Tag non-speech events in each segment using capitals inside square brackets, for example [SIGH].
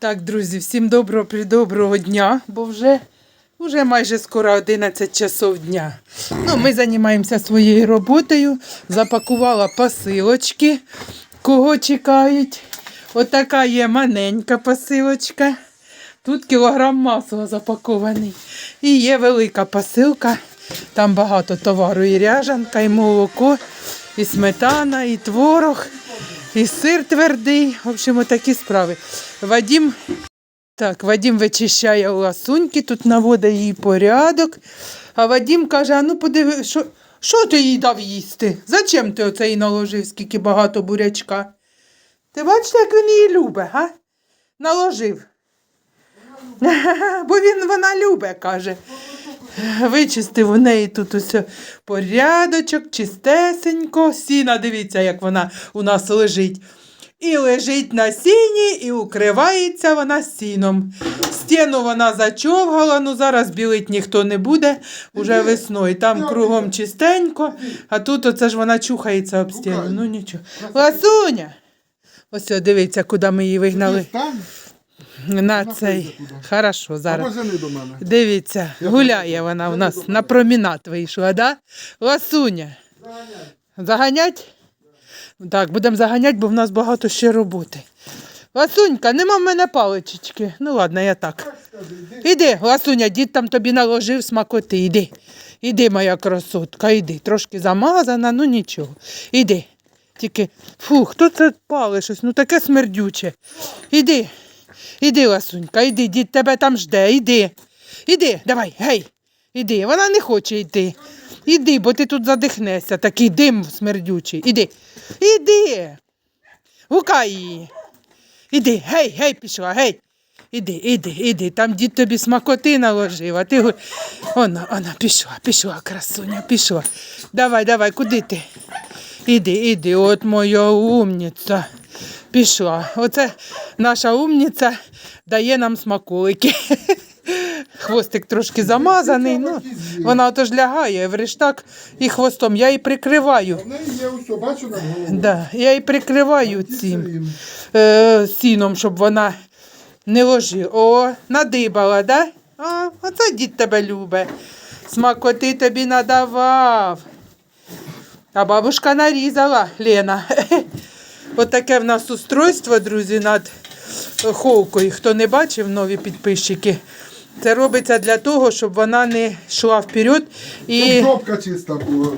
Так, друзі, всім доброго придоброго дня, бо вже, вже майже скоро 11 часов дня. Ну, ми займаємося своєю роботою. Запакувала посилочки, кого чекають. Отака є маленька посилочка. Тут кілограм масла запакований. І є велика посилка. Там багато товару. І ряжанка, і молоко, і сметана, і творог, і сир твердий. В общем, отакі справи. Вадім, так, Вадім вичищає ласуньки, тут наводить їй порядок. А Вадім каже: а ну подиви, що, що ти їй дав їсти? Зачем ти оце їй наложив, скільки багато бурячка? Ти бачите, як він її любить, га? Наложив. [LAUGHS] Бо він вона любить, каже. Вичистив у неї тут усе порядочок, чистесенько. Сіна, дивіться, як вона у нас лежить. І лежить на сіні, і укривається вона сіном. Стіну вона зачовгала, ну зараз білить ніхто не буде, уже весною. Там кругом чистенько, а тут оце ж вона чухається об стіну. Ну нічого. Ласуня! Ось дивіться, куди ми її вигнали. На цей. Хорошо, зараз. возини до мене. Дивіться, гуляє вона у нас на промінат вийшла, да? Ласуня. Заганять? Так, будемо заганяти, бо в нас багато ще роботи. Ласунька, нема в мене паличечки. Ну ладно, я так. Іди, Ласуня, дід там тобі наложив смакоти. Іди. Іди, моя красотка, іди. Трошки замазана, ну нічого. Іди. Тільки, фу, хто це палить щось? Ну таке смердюче. Іди. Іди, Ласунька, іди, дід тебе там жде, іди. Іди, давай, гей, іди. Вона не хоче йти. Іди, бо ти тут задихнешся, такий дим смердючий. Іди. Іди. Гукай її. Іди, гей, гей, пішла, гей. Іди, іди, іди, там дід тобі смакоти наложив, а ти. Вона, вона, пішла, пішла, красуня, пішла. Давай, давай, куди ти? Іди, іди, от моя умниця. Пішла. Оце наша умниця дає нам смаколики. [LAUGHS] Хвостик трошки замазаний. Ну, вона отож лягає в рештак і хвостом. Я її прикриваю. Да, я її прикриваю цим е, сіном, щоб вона не ложила. О, надибала, да? О, оце дід тебе любить. Смакоти тобі надавав. А бабушка нарізала, Лена. [LAUGHS] Отаке в нас устройство, друзі, над холкою. Хто не бачив, нові підписчики. Це робиться для того, щоб вона не йшла вперед і Щоб жопка чиста була.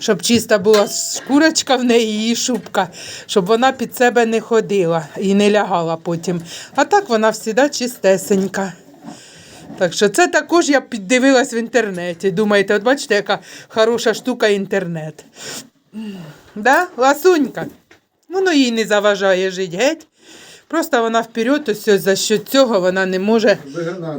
щоб чиста була шкурочка в неї і шубка, щоб вона під себе не ходила і не лягала потім. А так вона завжди чистесенька. Так що це також я піддивилась в інтернеті. Думаєте, от бачите, яка хороша штука інтернет. Да? Ласунька. Воно їй не заважає жити геть. Просто вона вперед, ось ось за що цього вона не може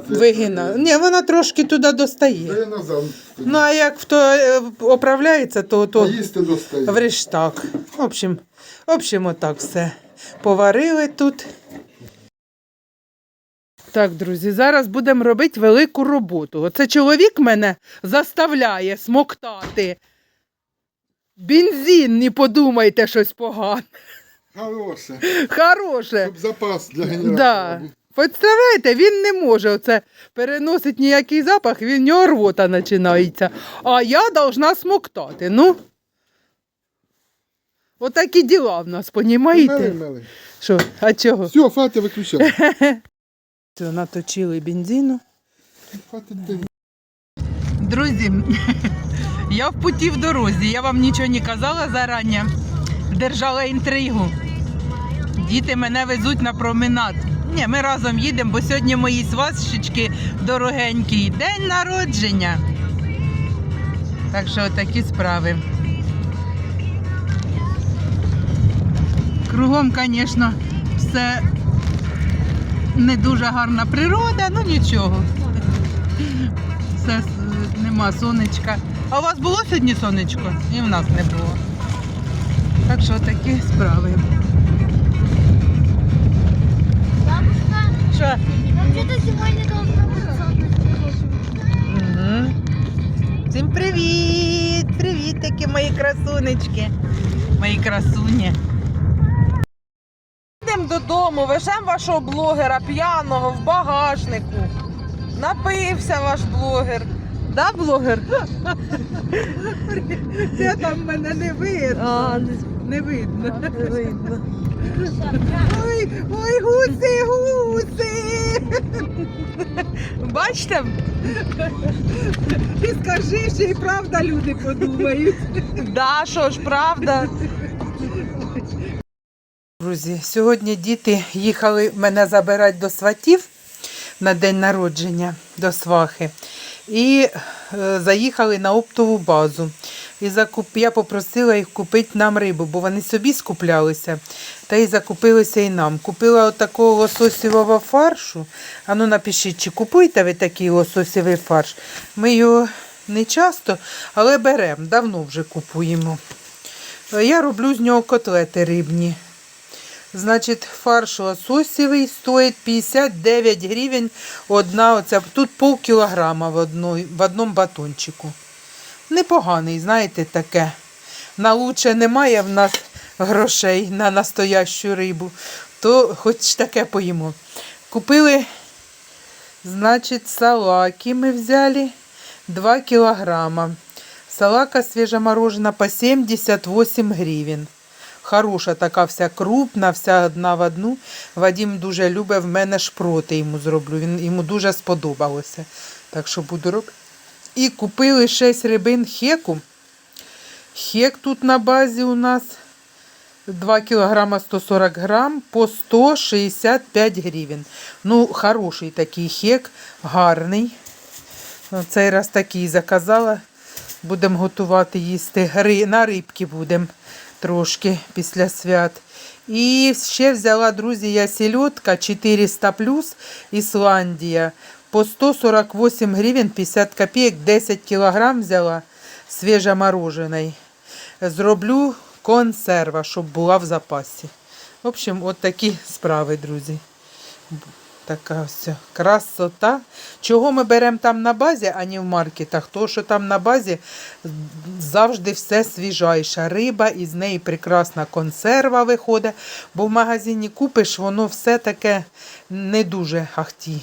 Вигинати. Ні, вона трошки туди достає. Я назад. Ну, а як хто е, оправляється, то, то їсти достає. в рештак. В общем, в общем, отак все. Поварили тут. Так, друзі, зараз будемо робити велику роботу. Оце чоловік мене заставляє смоктати. Бензин, не подумайте щось погане. Хороше. Хороше. Щоб запас для Да. генератора. був. Представляєте, він не може оце переносить ніякий запах, він в нього рвота починається. А я должна смоктати. Ну. Отакі діла в нас, понімаєте? мели. Що, а чого? Все, фати виключай. [LAUGHS] Все, наточили бензину. Ти. Друзі, я в путі в дорозі. Я вам нічого не казала зарані. Держала інтригу. Діти мене везуть на променад. Ні, ми разом їдемо, бо сьогодні мої свасщички дорогенькі. День народження. Так що такі справи. Кругом, звісно, все не дуже гарна природа, ну нічого все нема сонечка. А у вас було сьогодні сонечко? І в нас не було. Так що такі справи. Бабушка, Що? вообще-то не должно быть солнышко. Угу. Всім привіт! Привіт, такі мої красунечки. Мої красуні. Йдемо додому. додому, веземо вашого блогера п'яного в багажнику. Напився ваш блогер. Да, блогер? Де там мене не видно? А, Не видно. не видно. Ой, ой, гуси, гуси. Бачите? Ти скажи, що і правда люди подумають. Да, що ж, правда. Друзі, сьогодні діти їхали мене забирати до сватів на день народження до свахи. І е, заїхали на оптову базу. І закуп... я попросила їх купити нам рибу, бо вони собі скуплялися, та й закупилися і нам. Купила от такого лососівого фаршу. Ану напишіть, чи купуєте ви такий лососівий фарш? Ми його не часто, але беремо, давно вже купуємо. Е, Я роблю з нього котлети рибні. Значить, фарш лососівий стоїть 59 гривень одна оця. Тут пол кілограма в, одному батончику. Непоганий, знаєте, таке. На лучше немає в нас грошей на настоящу рибу, то хоч таке поїмо. Купили, значить, салаки ми взяли 2 кілограма. Салака свіжоморожена по 78 гривень. Хороша така вся крупна, вся одна в одну. Вадим дуже любить, в мене шпроти йому зроблю. Він, йому дуже сподобалося. Так що буду робити. І купили 6 рибин хеку. Хек тут на базі у нас 2 кілограма 140 грам по 165 гривень. Ну, хороший такий хек, гарний. Цей раз такий заказала. Будемо готувати їсти. На рибки будемо трошки після свят. І ще взяла, друзі, я сельодка 400 плюс Ісландія. По 148 гривень 50 копійок, 10 кілограм взяла свіжомороженої. Зроблю консерва, щоб була в запасі. В общем, от такі справи, друзі. Така ось красота. Чого ми беремо там на базі, а не в маркетах? То, що там на базі завжди все свіжайша риба, і з неї прекрасна консерва виходить, бо в магазині купиш, воно все таке не дуже ахті.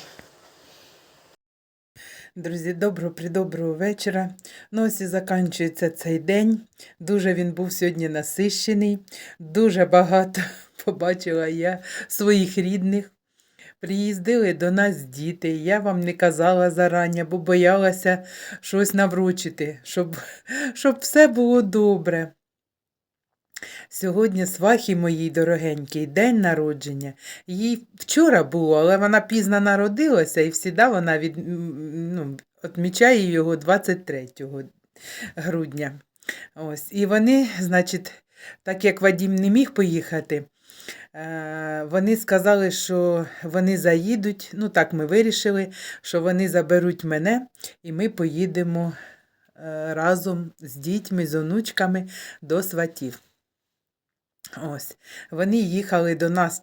Друзі, доброго придоброго вечора. Ну ось і закінчується цей день. Дуже він був сьогодні насищений. Дуже багато [LAUGHS] побачила я своїх рідних. Приїздили до нас діти. Я вам не казала зарані, бо боялася щось навручити, щоб, щоб все було добре. Сьогодні свахі моїй дорогенький день народження. Їй вчора було, але вона пізно народилася і завжди вона від, ну, відмічає його 23 грудня. Ось. І вони, значить, так як Вадім не міг поїхати, вони сказали, що вони заїдуть. Ну, так ми вирішили, що вони заберуть мене, і ми поїдемо е, разом з дітьми, з онучками до сватів. Ось, вони їхали до нас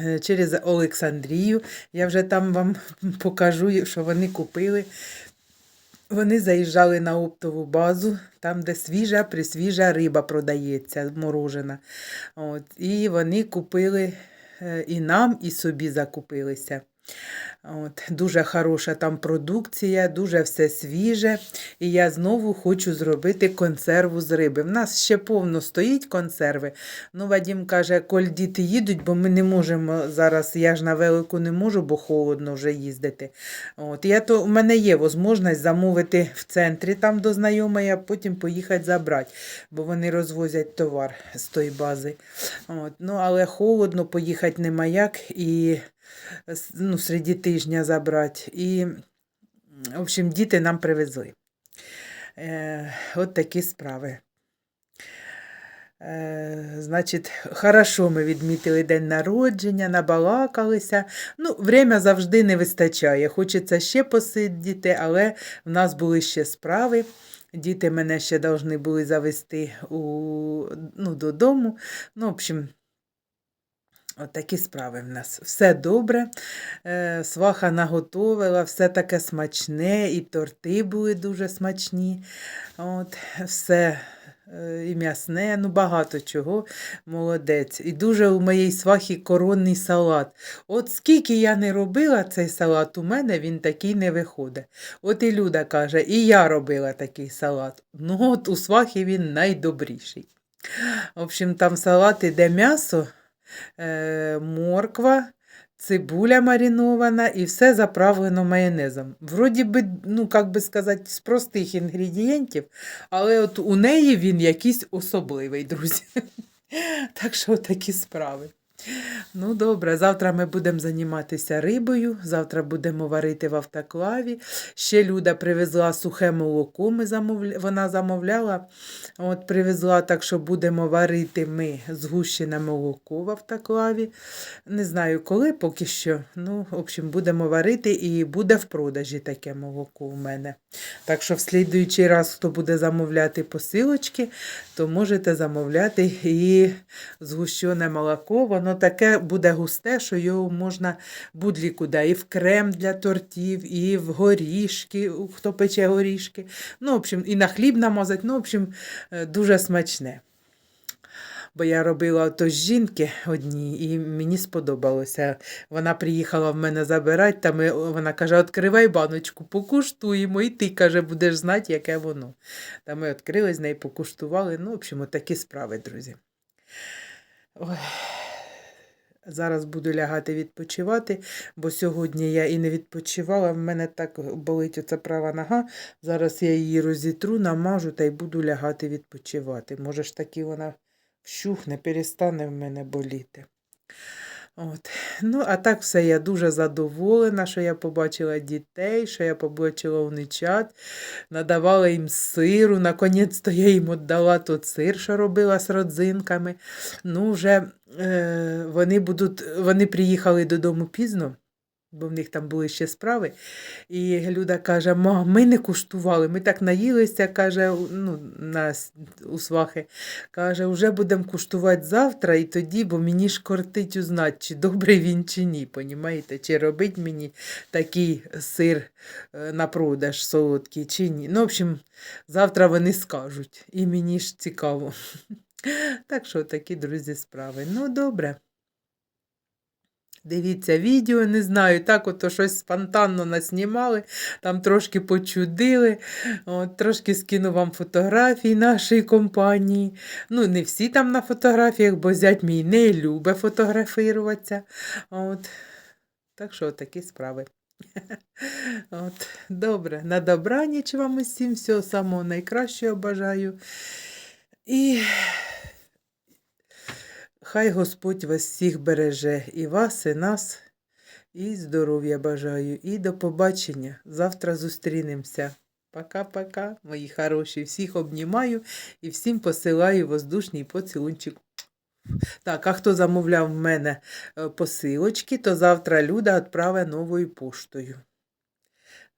е, через Олександрію. Я вже там вам [LAUGHS] покажу, що вони купили. Вони заїжджали на оптову базу, там, де свіжа, присвіжа риба продається, морожена. От, і вони купили е, і нам, і собі закупилися. От, дуже хороша там продукція, дуже все свіже. І я знову хочу зробити консерву з риби. В нас ще повно стоїть консерви. Ну, Вадім каже, коль діти їдуть, бо ми не можемо зараз, я ж на велику не можу, бо холодно вже їздити. От, я то, у мене є можливість замовити в центрі там до знайомої, а потім поїхати забрати, бо вони розвозять товар з тої бази. От, ну, але холодно, поїхати нема як. І ну, серед тижня забрати. І, в общем, діти нам привезли. Е, от такі справи. Е, значить, хорошо ми відмітили день народження, набалакалися. Ну, время завжди не вистачає. Хочеться ще посидіти, але в нас були ще справи. Діти мене ще повинні були завести у, ну, додому. Ну, в общем, От справи в нас. Все добре. Е, сваха наготовила, все таке смачне, і торти були дуже смачні. От, все е, і м'ясне, ну багато чого. Молодець. І дуже у моїй свахі коронний салат. От скільки я не робила цей салат, у мене він такий не виходить. От і Люда каже, і я робила такий салат. Ну от у свахі він найдобріший. В общем, там салат іде м'ясо, морква, цибуля маринована і все заправлено майонезом. Вроді би, ну, як би сказати, з простих інгредієнтів, але от у неї він якийсь особливий, друзі. [LAUGHS] Так що такі справи. Ну, добре, завтра ми будемо займатися рибою, завтра будемо варити в автоклаві. Ще Люда привезла сухе молоко, ми замовля... вона замовляла. От привезла, так що будемо варити ми згущене молоко в автоклаві. Не знаю коли поки що. Ну, в общем, будемо варити і буде в продажі таке молоко у мене. Так що в слідуючий раз, хто буде замовляти посилочки, то можете замовляти і згущене молоко. Воно таке буде густе, що його можна будь куди. І в крем для тортів, і в горішки, хто пече горішки. Ну, в общем, і на хліб намазати. Ну, в общем, е, дуже смачне. Бо я робила ото з жінки одній, і мені сподобалося. Вона приїхала в мене забирати, та ми, вона каже: відкривай баночку, покуштуємо, і ти каже, будеш знати, яке воно. Та ми відкрили з неї, покуштували. Ну, в общем, такі справи, друзі. Ой. Зараз буду лягати відпочивати, бо сьогодні я і не відпочивала. В мене так болить оця права нога. Зараз я її розітру, намажу та й буду лягати відпочивати. Може ж таки вона вщухне, перестане в мене боліти. От. Ну, а так все, я дуже задоволена, що я побачила дітей, що я побачила уничат, надавала їм сиру. Наконець-то я їм віддала тот сир, що робила з родзинками. Ну, вже е, вони будуть, вони приїхали додому пізно. Бо в них там були ще справи. І Люда каже: мам, ми не куштували, ми так наїлися, каже, ну, нас у свахи. Каже, вже будемо куштувати завтра і тоді, бо мені ж кортить узнати, чи добрий він, чи ні. Понімаєте? Чи робить мені такий сир е, на продаж солодкий, чи ні. Ну, в общем, завтра вони скажуть. І мені ж цікаво. [LAUGHS] Так що такі, друзі, справи. Ну, добре. Дивіться відео, не знаю, так ото щось спонтанно наснімали, там трошки почудили, от, трошки скину вам фотографії нашої компанії. Ну, не всі там на фотографіях, бо зять мій не любить фотографуватися. От. Так що такі справи. [LAUGHS] От. Добре, на добраніч вам усім, всього самого найкращого бажаю. І Хай Господь вас всіх береже, і вас, і нас, і здоров'я бажаю, і до побачення. Завтра зустрінемося. Пока-пока, мої хороші. Всіх обнімаю і всім посилаю воздушний поцілунчик. Так, а хто замовляв в мене е, посилочки, то завтра Люда відправить новою поштою.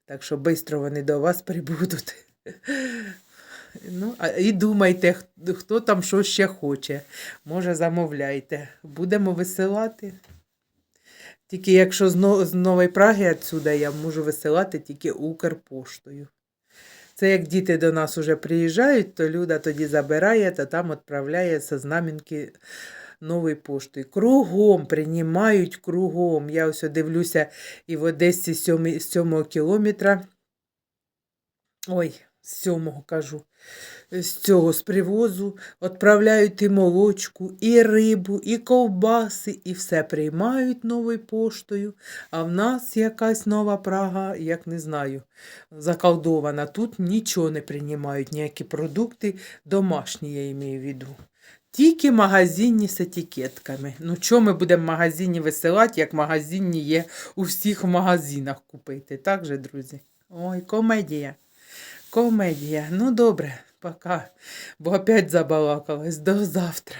Так що швидко вони до вас прибудуть. [LAUGHS] Ну, і думайте, хто- там що ще хоче. Може, замовляйте. Будемо висилати. Тільки якщо з, Нової Праги відсюди я можу висилати тільки Укрпоштою. Це як діти до нас уже приїжджають, то Люда тоді забирає та там відправляє со знамінки новою поштою. Кругом приймають кругом. Я ось дивлюся і в Одесі з 7, з 7 кілометра. Ой, з 7 кажу. З цього з привозу відправляють і молочку, і рибу, і ковбаси, і все приймають новою поштою. А в нас якась нова Прага, як не знаю, заколдована. Тут нічого не приймають, ніякі продукти домашні, я маю в виду. Тільки магазинні з етикетками. Ну, що ми будемо в магазині висилати, як магазинні є у всіх магазинах купити. Так же, друзі? Ой, комедія. Комедія. Ну, добре, пока. Бо опять забалакалась. До завтра.